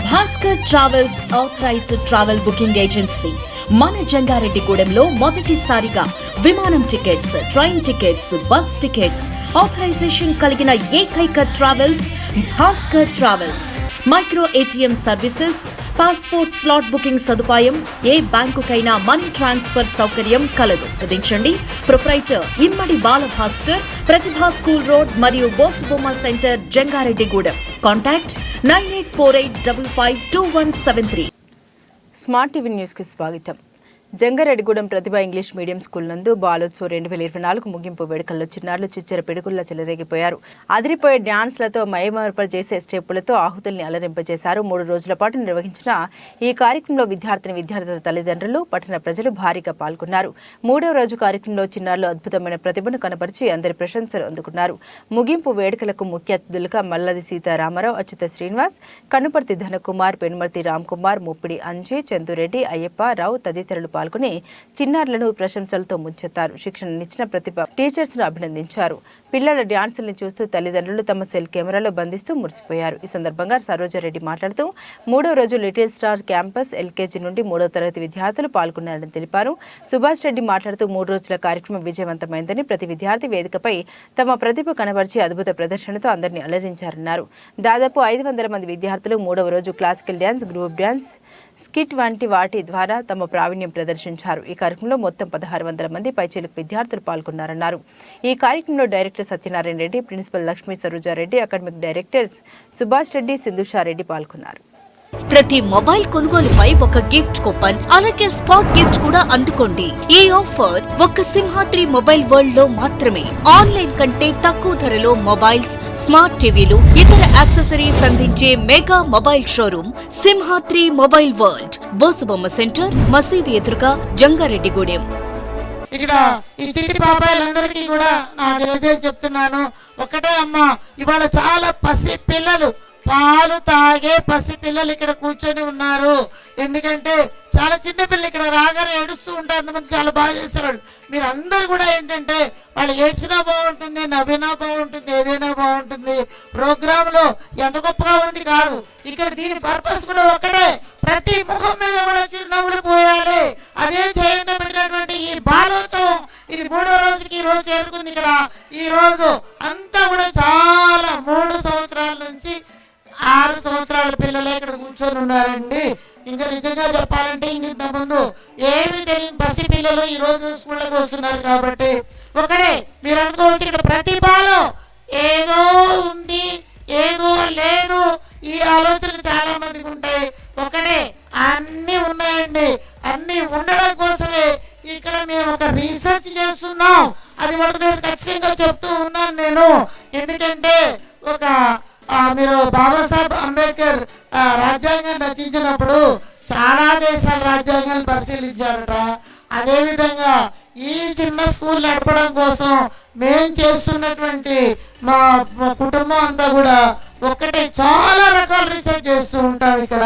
Bhaskar travels authorised travel booking agency. మన జంగారెడ్డిగూడెంలో మొదటిసారిగా విమానం tickets train tickets bus tickets authorisation కలిగిన ఏకైక travels Bhaskar travels. Micro ATM services passport slot booking సదుపాయం ఏ బ్యాంకుకైనా మనీ ట్రాన్స్ఫర్ సౌకర్యం కలదు. విధించండి proprietor Immadi Balabhaskar Pratibha school road మరియు Bosubomma centre Jangareddygudem. Contact nine eight four eight double five two one seven three. Smart TV న్యూస్కి స్వాగతం. Jangareddygudem Pratibha English medium school నందు బాలోత్సవ్ రెండు వేల ఇరవై నాలుగు ముగింపు వేడుకల్లో చిన్నారులు చిచ్చర పిడుగుల్లా చెలరేగిపోయారు. అదిరిపోయే డ్యాన్స్లతో మయమర్ప చేసే స్టెప్పులతో ఆహుతుల్ని అలరింపజేశారు. మూడు రోజుల పాటు నిర్వహించిన ఈ కార్యక్రమంలో విద్యార్థిని విద్యార్థుల తల్లిదండ్రులు పట్టణ ప్రజలు భారీగా పాల్గొన్నారు. మూడవ రోజు కార్యక్రమంలో చిన్నారులు అద్భుతమైన ప్రతిభను కనబరిచి అందరి ప్రశంసలు అందుకున్నారు. ముగింపు వేడుకలకు ముఖ్య అతిథులుగా మల్లది సీతారామారావు అచ్యుత శ్రీనివాస్ కనుపర్తి ధనకుమార్ పెనుమర్తి రామ్ కుమార్ ముప్పిడి అంజీ చందురెడ్డి అయ్యప్ప రావు తదితరులు పాల్గొని చిన్నారులను ప్రశంసలతో ముంచెత్తారు. శిక్షణనిచ్చిన ప్రతిభ టీచర్స్ను అభినందించారు. పిల్లల డ్యాన్సుల్ని చూస్తూ తల్లిదండ్రులు తమ సెల్ కెమెరాలో బంధిస్తూ మురిసిపోయారు. ఈ సందర్భంగా సరోజారెడ్డి మాట్లాడుతూ మూడో రోజు లిటిల్ స్టార్ క్యాంపస్ ఎల్కేజీ నుండి మూడో తరగతి విద్యార్థులు పాల్గొన్నారని తెలిపారు. సుభాష్ రెడ్డి మాట్లాడుతూ మూడు రోజుల కార్యక్రమం విజయవంతమైందని ప్రతి విద్యార్థి వేదికపై తమ ప్రతిభ కనబరిచి అద్భుత ప్రదర్శనతో అందరినీ అలరించారన్నారు. దాదాపు ఐదు వందల మంది విద్యార్థులు మూడవ రోజు classical dance group dance skit వంటి వాటి ద్వారా తమ ప్రావీణ్యం ప్రదర్శించారు. ఈ కార్యక్రమంలో మొత్తం పదహారు వందల మంది పైచీలకు విద్యార్థులు పాల్గొన్నారన్నారు. ఈ కార్యక్రమంలో director Satyanarayana Reddy principal Lakshmi Sarojareddy academic directors Subhash Reddy Sindhushareddy పాల్గొన్నారు. ప్రతి మొబైల్ కొనుగోలుపై ఒక గిఫ్ట్ కూపన్ అలాగే స్పాట్ గిఫ్ట్ కూడా అందుకోండి. ఈ ఆఫర్ ఒక్క సింహాద్రి మొబైల్ వరల్డ్లో మాత్రమే. ఆన్లైన్ కంటే తక్కువ ధరలో మొబైల్స్ స్మార్ట్ టీవీలు ఇతర యాక్సెసరీస్ అందించే mega mobile showroom Simhadri mobile world. Bosubomma centre మసీదు ఎదురుగా జంగారెడ్డిగూడెం. ఇక్కడ ఈ చిట్టి పాపాయిలందరికీ కూడా నా జయజయం చెప్తున్నాను. ఒకటే అమ్మ ఇవాళ చాలా పసి పిల్లలు పాలు తాగే పసి పిల్లలు ఇక్కడ కూర్చొని ఉన్నారు. ఎందుకంటే చాలా చిన్న పిల్లలు ఇక్కడ రాగానే ఏడుస్తూ ఉంటారు. అంతమంది చాలా బాగా చేస్తారు మీరు అందరు కూడా ఏంటంటే వాళ్ళు ఏడ్చినా బాగుంటుంది నవ్వినా బాగుంటుంది ఏదైనా బాగుంటుంది. ప్రోగ్రామ్లో ఎంత గొప్పగా ఉంది కాదు. ఇక్కడ దీని పర్పస్ కూడా ఒకటే. ప్రతి ముఖం మీద కూడా చిరునవ్వులు పోయాలి. అదే జయంతో పెట్టినటువంటి ఈ బాలోత్సవం ఇది మూడో రోజుకి ఈ రోజు చేరుకుంది ఇక్కడ. ఈ రోజు అంతా కూడా చాలా మూడు సంవత్సరాల నుంచి ఆరు సంవత్సరాల పిల్లలే ఇక్కడ కూర్చొని ఉన్నారండి. ఇంకా నిజంగా చెప్పాలంటే ఇంత ముందు ఏమి తెలియని పసి పిల్లలు ఈ రోజు స్కూళ్ళకి వస్తున్నారు కాబట్టి ఒకటే మీరు అనుకోవచ్చు ఇక్కడ ప్రతిభలో ఏదో ఉంది ఏదో లేదు. ఈ ఆలోచనలు చాలా మందికి ఉంటాయి. ఒకటే అన్నీ ఉన్నాయండి. అన్నీ ఉండడం కోసమే ఇక్కడ మేము ఒక రీసెర్చ్ చేస్తున్నాం. అది కూడా నేను ఖచ్చితంగా చెప్తూ ఉన్నాను నేను. ఎందుకంటే ఒక మీరు బాబాసాహెబ్ అంబేద్కర్ రాజ్యాంగం రచించినప్పుడు చాలా దేశాల రాజ్యాంగాన్ని పరిశీలించారట. అదేవిధంగా ఈ చిన్న స్కూల్ నడపడం కోసం మేం చేస్తున్నటువంటి మా కుటుంబం అంతా కూడా ఒకటే చాలా రకాల రీసెర్చ్ చేస్తూ ఉంటాం ఇక్కడ.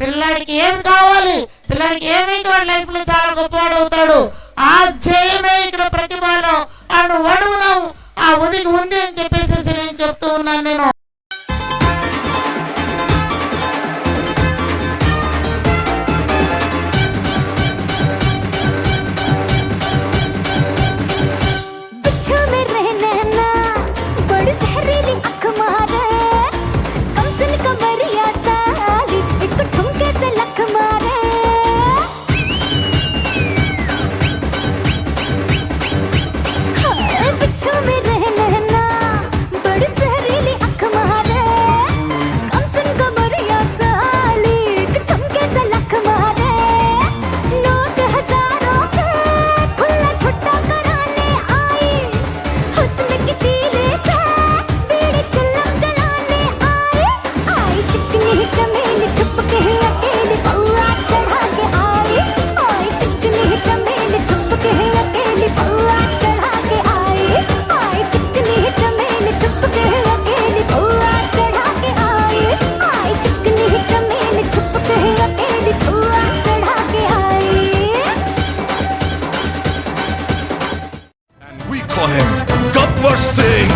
పిల్లాడికి ఏం కావాలి? పిల్లాడికి ఏమైతే వాడి లైఫ్లో చాలా గొప్పవాడు అవుతాడు. ఆ జయమే ఇక్కడ ప్రతిభలో అను అడుగునావు. ఆ ఉదికి ఉంది అని చెప్పేసి నేను చెప్తూ ఉన్నాను నేను. você.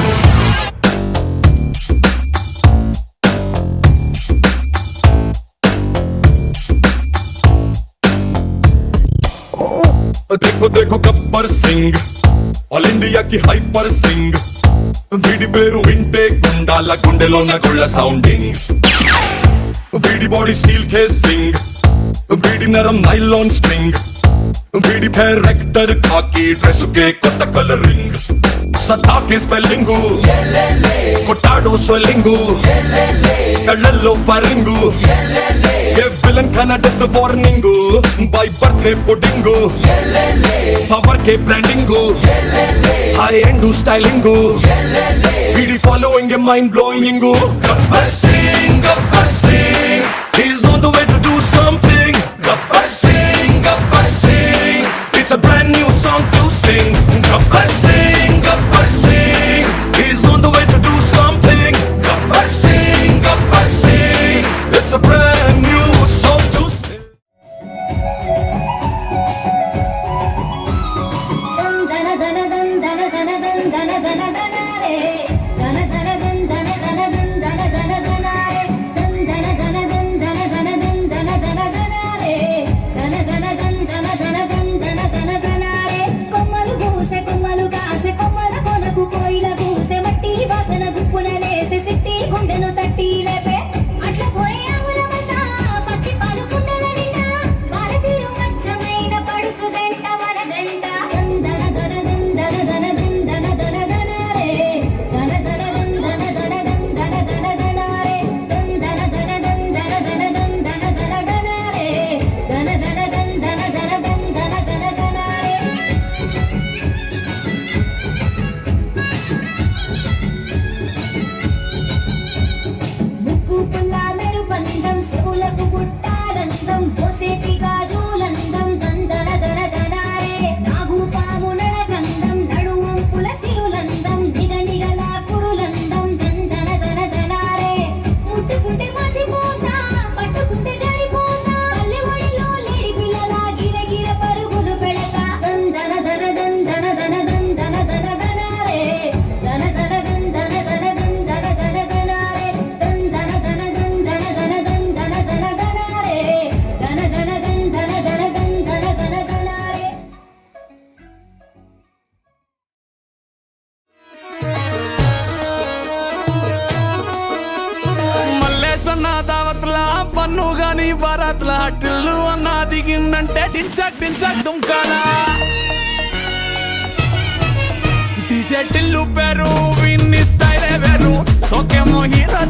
देखो देखो गब्बर सिंह ऑल इंडिया की हाइपर सिंह वीडी पेरू विंटे गुंडाला गुंडे लोना गुल्ला साउंडिंग वीडी बॉडी स्टील के सिंह वीडी नरम नाइलॉन स्ट्रिंग वीडी फेर रेक्टर खाकी ड्रेस के कत कलरिंग సతాకి స్పెల్లింగు కొట్టాడు స్వెల్లింగు. కళ్ళల్లో పరింగు విలన్ కన death warning by birthday pudding power K branding high end styling వీడి following a mind blowing Gabbar Singh Gabbar Singh he is the way to do something Gabbar Singh చేతుల హట్టిల్లు అన్న దిగిందంటే డించక్ డించక్ దుంకానా డిజెటిల్లు పేరు విన్నిస్తాయి స్టైలే వేరు. సోకేమో హీరో